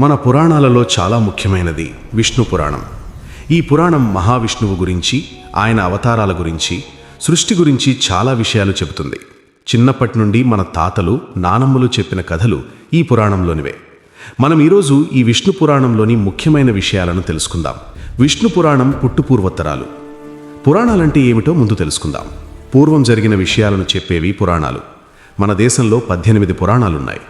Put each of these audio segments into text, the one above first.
మన పురాణాలలో చాలా ముఖ్యమైనది విష్ణు పురాణం. ఈ పురాణం మహావిష్ణువు గురించి ఆయన అవతారాల గురించి సృష్టి గురించి చాలా విషయాలు చెబుతుంది. చిన్నప్పటి నుండి మన తాతలు నానమ్మలు చెప్పిన కథలు ఈ పురాణంలోనివే. మనం ఈరోజు ఈ విష్ణు పురాణంలోని ముఖ్యమైన విషయాలను తెలుసుకుందాం. విష్ణు పురాణం పుట్టుపూర్వోత్తరాలు. పురాణాలంటే ఏమిటో ముందు తెలుసుకుందాం. పూర్వం జరిగిన విషయాలను చెప్పేవి పురాణాలు. మన దేశంలో పద్దెనిమిది పురాణాలున్నాయి.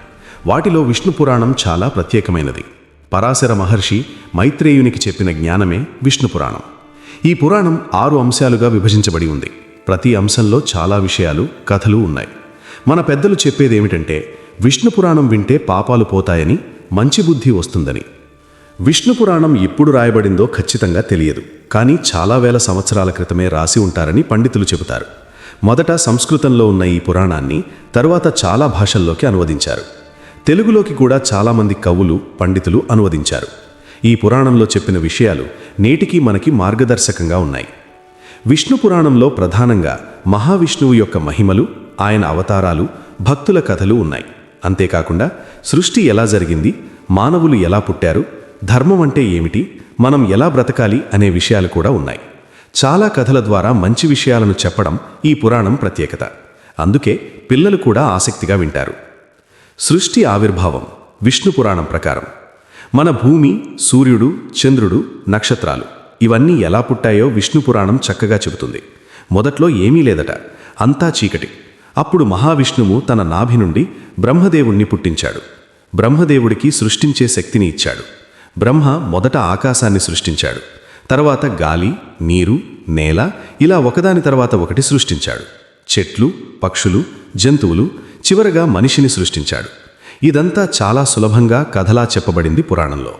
వాటిలో విష్ణు పురాణం చాలా ప్రత్యేకమైనది. పరాశర మహర్షి మైత్రేయునికి చెప్పిన జ్ఞానమే విష్ణు పురాణం. ఈ పురాణం ఆరు అంశాలుగా విభజించబడి ఉంది. ప్రతి అంశంలో చాలా విషయాలు కథలు ఉన్నాయి. మన పెద్దలు చెప్పేదేమిటంటే విష్ణు పురాణం వింటే పాపాలు పోతాయని మంచి బుద్ధి వస్తుందని. విష్ణు పురాణం ఎప్పుడు రాయబడిందో ఖచ్చితంగా తెలియదు. కానీ చాలా వేల సంవత్సరాల క్రితమే రాసి ఉంటారని పండితులు చెబుతారు. మొదట సంస్కృతంలో ఉన్న ఈ పురాణాన్ని తరువాత చాలా భాషల్లోకి అనువదించారు. తెలుగులోకి కూడా చాలామంది కవులు పండితులు అనువదించారు. ఈ పురాణంలో చెప్పిన విషయాలు నేటికి మనకి మార్గదర్శకంగా ఉన్నాయి. విష్ణు పురాణంలో ప్రధానంగా మహావిష్ణువు యొక్క మహిమలు ఆయన అవతారాలు భక్తుల కథలు ఉన్నాయి. అంతేకాకుండా సృష్టి ఎలా జరిగింది మానవులు ఎలా పుట్టారు ధర్మం అంటే ఏమిటి మనం ఎలా బ్రతకాలి అనే విషయాలు కూడా ఉన్నాయి. చాలా కథల ద్వారా మంచి విషయాలను చెప్పడం ఈ పురాణం ప్రత్యేకత. అందుకే పిల్లలు కూడా ఆసక్తిగా వింటారు. సృష్టి ఆవిర్భావం విష్ణు పురాణం ప్రకారం. మన భూమి సూర్యుడు చంద్రుడు నక్షత్రాలు. ఇవన్నీ ఎలా పుట్టాయో విష్ణు పురాణం చక్కగా చెబుతుంది. మొదట్లో ఏమీ లేదట. అంతా చీకటి. అప్పుడు మహావిష్ణువు తన నాభి నుండి బ్రహ్మదేవుణ్ణి పుట్టించాడు. బ్రహ్మదేవుడికి సృష్టించే శక్తిని ఇచ్చాడు. బ్రహ్మ మొదట ఆకాశాన్ని సృష్టించాడు. తర్వాత గాలి నీరు నేల ఇలా ఒకదాని తర్వాత ఒకటి సృష్టించాడు. చెట్లు పక్షులు జంతువులు చివరగా మనిషిని సృష్టించాడు. ఇదంతా చాలా సులభంగా కథలా చెప్పబడింది పురాణంలో.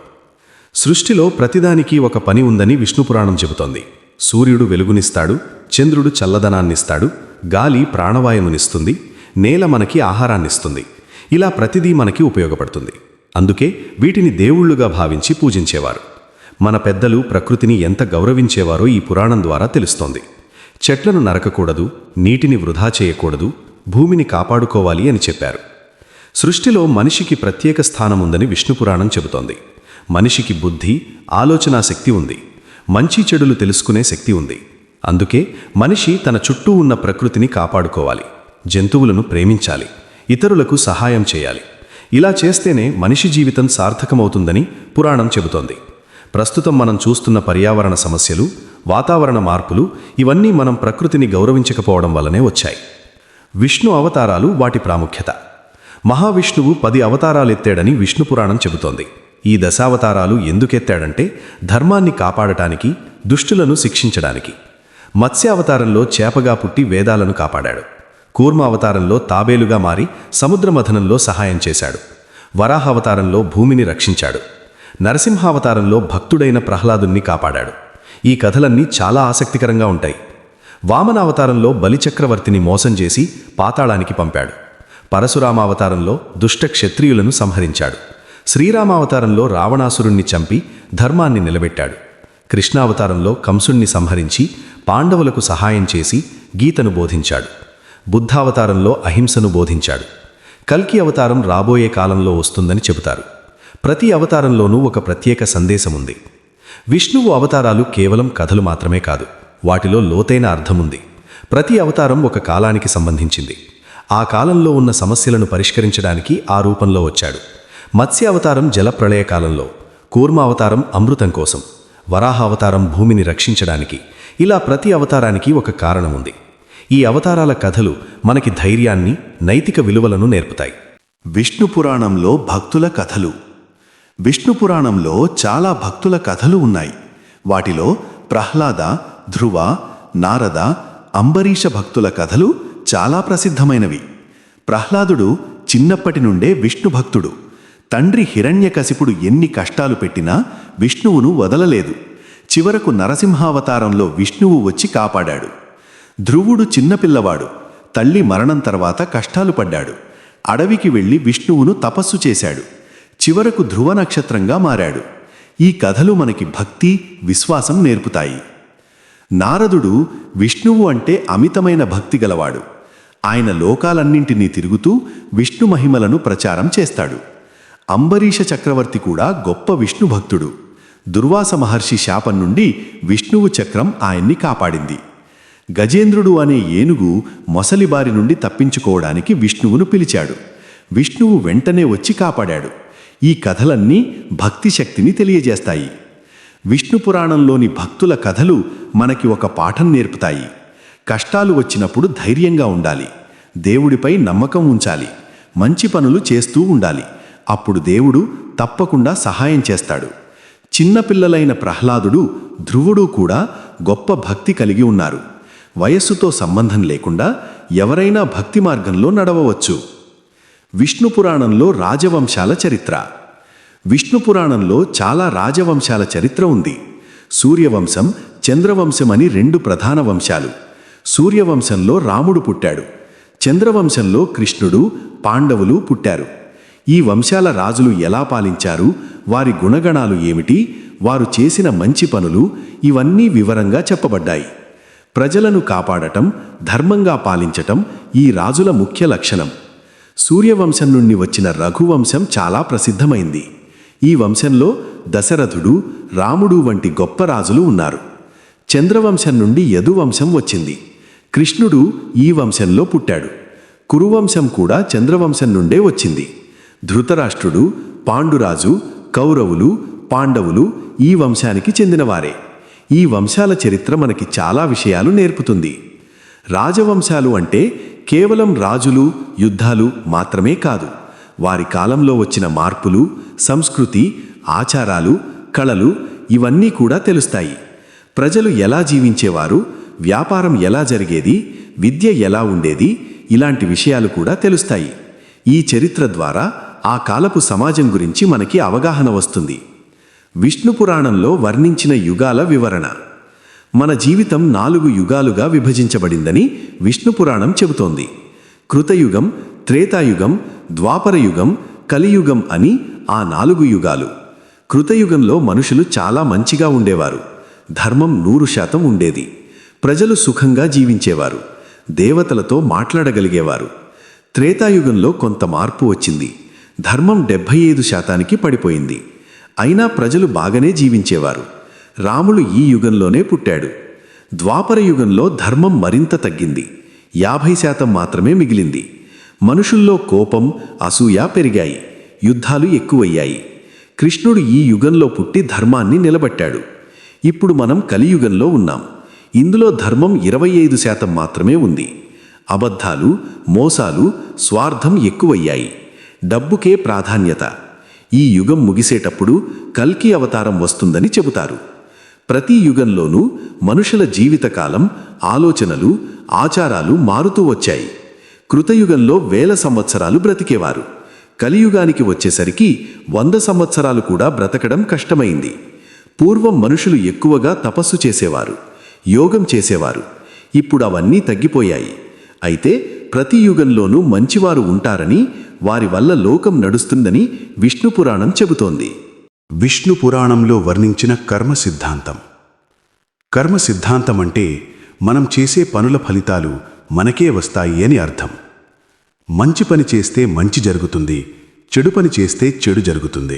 సృష్టిలో ప్రతిదానికి ఒక పని ఉందని విష్ణుపురాణం చెబుతోంది. సూర్యుడు వెలుగునిస్తాడు చంద్రుడు చల్లదనాన్నిస్తాడు గాలి ప్రాణవాయువునిస్తుంది నేల మనకి ఆహారాన్నిస్తుంది. ఇలా ప్రతిదీ మనకి ఉపయోగపడుతుంది. అందుకే వీటిని దేవుళ్ళుగా భావించి పూజించేవారు. మన పెద్దలు ప్రకృతిని ఎంత గౌరవించేవారో ఈ పురాణం ద్వారా తెలుస్తోంది. చెట్లను నరకకూడదు నీటిని వృధా చేయకూడదు భూమిని కాపాడుకోవాలి అని చెప్పారు. సృష్టిలో మనిషికి ప్రత్యేక స్థానం ఉందని విష్ణుపురాణం చెబుతోంది. మనిషికి బుద్ధి ఆలోచనా శక్తి ఉంది. మంచి చెడులు తెలుసుకునే శక్తి ఉంది. అందుకే మనిషి తన చుట్టూ ఉన్న ప్రకృతిని కాపాడుకోవాలి. జంతువులను ప్రేమించాలి. ఇతరులకు సహాయం చేయాలి. ఇలా చేస్తేనే మనిషి జీవితం సార్థకమవుతుందని పురాణం చెబుతోంది. ప్రస్తుతం మనం చూస్తున్న పర్యావరణ సమస్యలు వాతావరణ మార్పులు ఇవన్నీ మనం ప్రకృతిని గౌరవించకపోవడం వల్లనే వచ్చాయి. విష్ణు అవతారాలు వాటి ప్రాముఖ్యత. మహావిష్ణువు పది అవతారాలెత్తాడని విష్ణు పురాణం చెబుతోంది. ఈ దశావతారాలు ఎందుకెత్తాడంటే ధర్మాన్ని కాపాడటానికి దుష్టులను శిక్షించడానికి. మత్స్యావతారంలో చేపగా పుట్టి వేదాలను కాపాడాడు. కూర్మ అవతారంలో తాబేలుగా మారి సముద్రమథనంలో సహాయం చేశాడు. వరాహావతారంలో భూమిని రక్షించాడు. నరసింహావతారంలో భక్తుడైన ప్రహ్లాదుని కాపాడాడు. ఈ కథలన్నీ చాలా ఆసక్తికరంగా ఉంటాయి. వామనావతారంలో బలిచక్రవర్తిని మోసం చేసి పాతాళానికి పంపాడు. పరశురామావతారంలో దుష్ట క్షత్రియులను సంహరించాడు. శ్రీరామావతారంలో రావణాసురుణ్ణి చంపి ధర్మాన్ని నిలబెట్టాడు. కృష్ణావతారంలో కంసుణ్ణి సంహరించి పాండవులకు సహాయం చేసి గీతను బోధించాడు. బుద్ధావతారంలో అహింసను బోధించాడు. కల్కి అవతారం రాబోయే కాలంలో వస్తుందని చెబుతారు. ప్రతి అవతారంలోనూ ఒక ప్రత్యేక సందేశం ఉంది విష్ణువు అవతారాలు కేవలం కథలు మాత్రమే కాదు. వాటిలో లోతైన అర్థముంది. ప్రతి అవతారం ఒక కాలానికి సంబంధించింది. ఆ కాలంలో ఉన్న సమస్యలను పరిష్కరించడానికి ఆ రూపంలో వచ్చాడు. మత్స్య అవతారం జలప్రళయ కాలంలో కూర్మ అవతారం అమృతం కోసం వరాహ అవతారం భూమిని రక్షించడానికి ఇలా ప్రతి అవతారానికి ఒక కారణం ఉంది ఈ అవతారాల కథలు మనకి ధైర్యాన్ని నైతిక విలువలను నేర్పుతాయి. విష్ణు పురాణంలో భక్తుల కథలు. విష్ణు పురాణంలో చాలా భక్తుల కథలు ఉన్నాయి. వాటిలో ప్రహ్లాద ధ్రువ నారద అంబరీష భక్తుల కథలు చాలా ప్రసిద్ధమైనవి. ప్రహ్లాదుడు చిన్నప్పటి నుండే విష్ణు భక్తుడు. తండ్రి హిరణ్యకశిపుడు ఎన్ని కష్టాలు పెట్టినా విష్ణువును వదలలేదు. చివరకు నరసింహావతారంలో విష్ణువు వచ్చి కాపాడాడు. ధ్రువుడు చిన్నపిల్లవాడు తల్లి మరణం తర్వాత కష్టాలు పడ్డాడు. అడవికి వెళ్ళి విష్ణువును తపస్సు చేశాడు. చివరకు ధ్రువ నక్షత్రంగా మారాడు. ఈ కథలు మనకి భక్తి విశ్వాసం నేర్పుతాయి. నారదుడు విష్ణువు అంటే అమితమైన భక్తి గలవాడు. ఆయన లోకాలన్నింటినీ తిరుగుతూ విష్ణు మహిమలను ప్రచారం చేస్తాడు. అంబరీష చక్రవర్తి కూడా గొప్ప విష్ణు భక్తుడు. దుర్వాస మహర్షి శాపం నుండి విష్ణువు చక్రం ఆయన్ని కాపాడింది. గజేంద్రుడు అనే ఏనుగు మొసలి బారి నుండి తప్పించుకోవడానికి విష్ణువును పిలిచాడు. విష్ణువు వెంటనే వచ్చి కాపాడాడు. ఈ కథలన్నీ భక్తి శక్తిని తెలియజేస్తాయి. విష్ణు పురాణంలోని భక్తుల కథలు మనకి ఒక పాఠం నేర్పుతాయి. కష్టాలు వచ్చినప్పుడు ధైర్యంగా ఉండాలి. దేవుడిపై నమ్మకం ఉంచాలి. మంచి పనులు చేస్తూ ఉండాలి. అప్పుడు దేవుడు తప్పకుండా సహాయం చేస్తాడు. చిన్నపిల్లలైన ప్రహ్లాదుడు ధ్రువుడు కూడా గొప్ప భక్తి కలిగి ఉన్నారు. వయస్సుతో సంబంధం లేకుండా ఎవరైనా భక్తి మార్గంలో నడవవచ్చు. విష్ణు పురాణంలో రాజవంశాల చరిత్ర. విష్ణు పురాణంలో చాలా రాజవంశాల చరిత్ర ఉంది. సూర్యవంశం చంద్రవంశం అని రెండు ప్రధాన వంశాలు. సూర్యవంశంలో రాముడు పుట్టాడు. చంద్రవంశంలో కృష్ణుడు పాండవులు పుట్టారు. ఈ వంశాల రాజులు ఎలా పాలించారు? వారి గుణగణాలు ఏమిటి? వారు చేసిన మంచి పనులు ఇవన్నీ వివరంగా చెప్పబడ్డాయి. ప్రజలను కాపాడటం ధర్మంగా పాలించటం ఈ రాజుల ముఖ్య లక్షణం. సూర్యవంశం నుండి వచ్చిన రఘువంశం చాలా ప్రసిద్ధమైంది. ఈ వంశంలో దశరథుడు రాముడు వంటి గొప్ప రాజులు ఉన్నారు. చంద్రవంశం నుండి యదువంశం వచ్చింది. కృష్ణుడు ఈ వంశంలో పుట్టాడు. కురువంశం కూడా చంద్రవంశం నుండే వచ్చింది. ధృతరాష్ట్రుడు పాండురాజు కౌరవులు పాండవులు ఈ వంశానికి చెందినవారే. ఈ వంశాల చరిత్ర మనకి చాలా విషయాలు నేర్పుతుంది. రాజవంశాలు అంటే కేవలం రాజులు యుద్ధాలు మాత్రమే కాదు. వారి కాలంలో వచ్చిన మార్పులు సంస్కృతి ఆచారాలు కళలు ఇవన్నీ కూడా తెలుస్తాయి. ప్రజలు ఎలా జీవించేవారు వ్యాపారం ఎలా జరిగేది విద్య ఎలా ఉండేది ఇలాంటి విషయాలు కూడా తెలుస్తాయి. ఈ చరిత్ర ద్వారా ఆ కాలపు సమాజం గురించి మనకి అవగాహన వస్తుంది. విష్ణు పురాణంలో వర్ణించిన యుగాల వివరణ. మన జీవితం నాలుగు యుగాలుగా విభజించబడిందని విష్ణు పురాణం చెబుతోంది. కృతయుగం త్రేతాయుగం ద్వాపరయుగం కలియుగం అని ఆ నాలుగు యుగాలు. కృతయుగంలో మనుషులు చాలా మంచిగా ఉండేవారు. ధర్మం నూరు శాతం ఉండేది. ప్రజలు సుఖంగా జీవించేవారు. దేవతలతో మాట్లాడగలిగేవారు. త్రేతాయుగంలో కొంత మార్పు వచ్చింది. ధర్మం డెబ్భై ఐదు శాతానికి పడిపోయింది. అయినా ప్రజలు బాగానే జీవించేవారు. రాముడు ఈ యుగంలోనే పుట్టాడు. ద్వాపర యుగంలో ధర్మం మరింత తగ్గింది. యాభై శాతం మాత్రమే మిగిలింది. మనుషుల్లో కోపం అసూయ పెరిగాయి. యుద్ధాలు ఎక్కువయ్యాయి. కృష్ణుడు ఈ యుగంలో పుట్టి ధర్మాన్ని నిలబెట్టాడు. ఇప్పుడు మనం కలియుగంలో ఉన్నాం. ఇందులో ధర్మం ఇరవై ఐదు శాతం మాత్రమే ఉంది. అబద్ధాలు మోసాలు స్వార్థం ఎక్కువయ్యాయి. డబ్బుకే ప్రాధాన్యత. ఈ యుగం ముగిసేటప్పుడు కల్కి అవతారం వస్తుందని చెబుతారు. ప్రతి యుగంలోనూ మనుషుల జీవితకాలం ఆలోచనలు ఆచారాలు మారుతూ వచ్చాయి. కృతయుగంలో వేల సంవత్సరాలు బ్రతికేవారు. కలియుగానికి వచ్చేసరికి వంద సంవత్సరాలు కూడా బ్రతకడం కష్టమైంది. పూర్వం మనుషులు ఎక్కువగా తపస్సు చేసేవారు యోగం చేసేవారు. ఇప్పుడు అవన్నీ తగ్గిపోయాయి. అయితే ప్రతి యుగంలోనూ మంచివారు ఉంటారని వారి వల్ల లోకం నడుస్తుందని విష్ణు పురాణం చెబుతోంది. విష్ణు పురాణంలో వర్ణించిన కర్మ సిద్ధాంతం. కర్మ సిద్ధాంతం అంటే మనం చేసే పనుల ఫలితాలు మనకే వస్తాయి అని అర్థం. మంచి పని చేస్తే మంచి జరుగుతుంది చెడు పని చేస్తే చెడు జరుగుతుంది.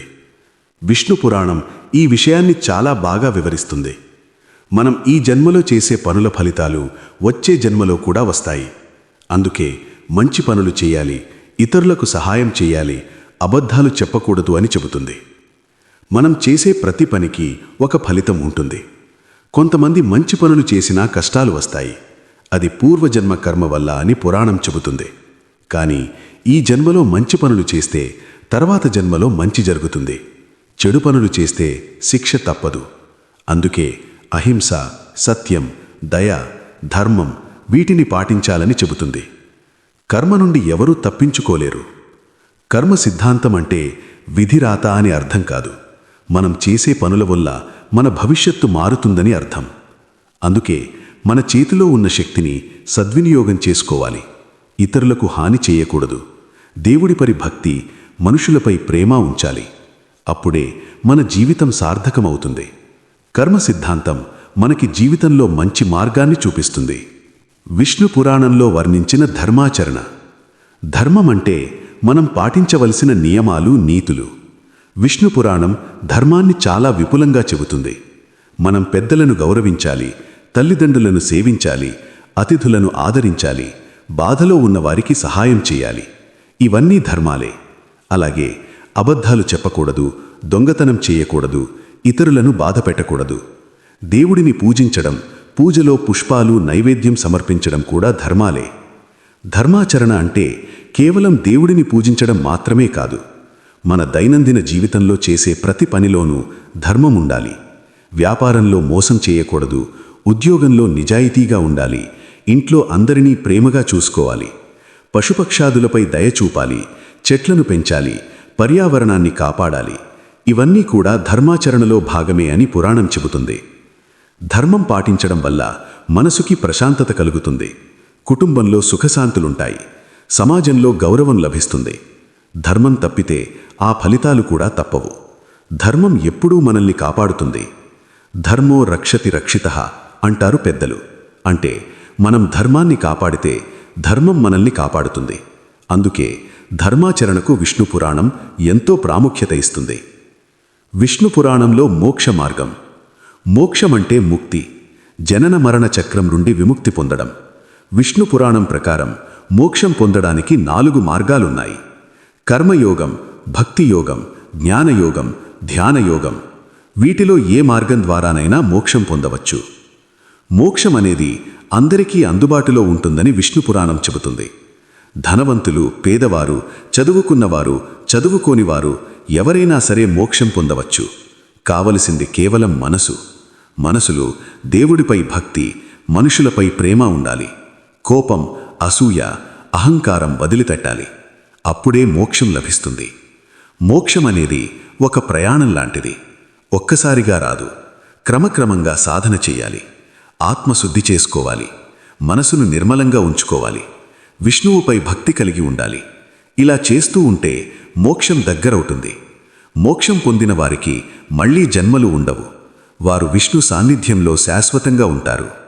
విష్ణు పురాణం ఈ విషయాన్ని చాలా బాగా వివరిస్తుంది. మనం ఈ జన్మలో చేసే పనుల ఫలితాలు వచ్చే జన్మలో కూడా వస్తాయి. అందుకే మంచి పనులు చేయాలి ఇతరులకు సహాయం చేయాలి అబద్ధాలు చెప్పకూడదు అని చెబుతుంది. మనం చేసే ప్రతి పనికి ఒక ఫలితం ఉంటుంది. కొంతమంది మంచి పనులు చేసినా కష్టాలు వస్తాయి. అది పూర్వజన్మ కర్మ వల్ల అని పురాణం చెబుతుంది. కానీ ఈ జన్మలో మంచి పనులు చేస్తే తర్వాత జన్మలో మంచి జరుగుతుంది. చెడు పనులు చేస్తే శిక్ష తప్పదు. అందుకే అహింస సత్యం దయ ధర్మం వీటిని పాటించాలని చెబుతుంది. కర్మ నుండి ఎవరూ తప్పించుకోలేరు. కర్మ సిద్ధాంతం అంటే విధిరాత అని అర్థం కాదు. మనం చేసే పనుల వల్ల మన భవిష్యత్తు మారుతుందని అర్థం. అందుకే మన చేతిలో ఉన్న శక్తిని సద్వినియోగం చేసుకోవాలి. ఇతరులకు హాని చేయకూడదు. దేవుడిపరి భక్తి మనుషులపై ప్రేమ ఉంచాలి. అప్పుడే మన జీవితం సార్థకమవుతుంది. కర్మ సిద్ధాంతం మనకి జీవితంలో మంచి మార్గాన్ని చూపిస్తుంది. విష్ణు పురాణంలో వర్ణించిన ధర్మాచరణ. ధర్మం అంటే మనం పాటించవలసిన నియమాలు నీతులు. విష్ణు పురాణం ధర్మాన్ని చాలా విపులంగా చెబుతుంది. మనం పెద్దలను గౌరవించాలి. తల్లిదండ్రులను సేవించాలి అతిథులను ఆదరించాలి బాధలో ఉన్నవారికి సహాయం చేయాలి. ఇవన్నీ ధర్మాలే. అలాగే అబద్ధాలు చెప్పకూడదు దొంగతనం చేయకూడదు ఇతరులను బాధ పెట్టకూడదు. దేవుడిని పూజించడం పూజలో పుష్పాలు నైవేద్యం సమర్పించడం కూడా ధర్మాలే. ధర్మాచరణ అంటే కేవలం దేవుడిని పూజించడం మాత్రమే కాదు. మన దైనందిన జీవితంలో చేసే ప్రతి పనిలోనూ ధర్మం ఉండాలి. వ్యాపారంలో మోసం చేయకూడదు ఉద్యోగంలో నిజాయితీగా ఉండాలి. ఇంట్లో అందరినీ ప్రేమగా చూసుకోవాలి. పశుపక్షాదులపై దయ చూపాలి. చెట్లను పెంచాలి. పర్యావరణాన్ని కాపాడాలి. ఇవన్నీ కూడా ధర్మాచరణలో భాగమే అని పురాణం చెబుతుంది. ధర్మం పాటించడం వల్ల మనసుకి ప్రశాంతత కలుగుతుంది. కుటుంబంలో సుఖశాంతులుంటాయి. సమాజంలో గౌరవం లభిస్తుంది. ధర్మం తప్పితే ఆ ఫలితాలు కూడా తప్పవు. ధర్మం ఎప్పుడూ మనల్ని కాపాడుతుంది. ధర్మో రక్షతి రక్షిత అంటారు పెద్దలు. అంటే మనం ధర్మాన్ని కాపాడితే ధర్మం మనల్ని కాపాడుతుంది. అందుకే ధర్మాచరణకు విష్ణు పురాణం ఎంతో ప్రాముఖ్యత ఇస్తుంది. విష్ణు పురాణంలో మోక్ష మార్గం. మోక్షమంటే ముక్తి. జనన మరణ చక్రం నుండి విముక్తి పొందడం. విష్ణు పురాణం ప్రకారం మోక్షం పొందడానికి నాలుగు మార్గాలున్నాయి. కర్మయోగం భక్తియోగం జ్ఞానయోగం ధ్యానయోగం. వీటిలో ఏ మార్గం ద్వారానైనా మోక్షం పొందవచ్చు. మోక్షం అనేది అందరికీ అందుబాటులో ఉంటుందని విష్ణు పురాణం చెబుతుంది. ధనవంతులు పేదవారు చదువుకున్నవారు చదువుకోనివారు ఎవరైనా సరే మోక్షం పొందవచ్చు. కావలసింది కేవలం మనసు. మనసులో దేవుడిపై భక్తి మనుషులపై ప్రేమ ఉండాలి. కోపం అసూయ అహంకారం వదిలితట్టాలి అప్పుడే మోక్షం లభిస్తుంది. మోక్షం అనేది ఒక ప్రయాణం లాంటిది. ఒక్కసారిగా రాదు. క్రమక్రమంగా సాధన చేయాలి. ఆత్మశుద్ధి చేసుకోవాలి. మనసును నిర్మలంగా ఉంచుకోవాలి. విష్ణువుపై భక్తి కలిగి ఉండాలి. ఇలా చేస్తూ ఉంటే మోక్షం దగ్గరవుతుంది. మోక్షం పొందిన వారికి మళ్ళీ జన్మలు ఉండవు. వారు విష్ణు సాన్నిధ్యంలో శాశ్వతంగా ఉంటారు.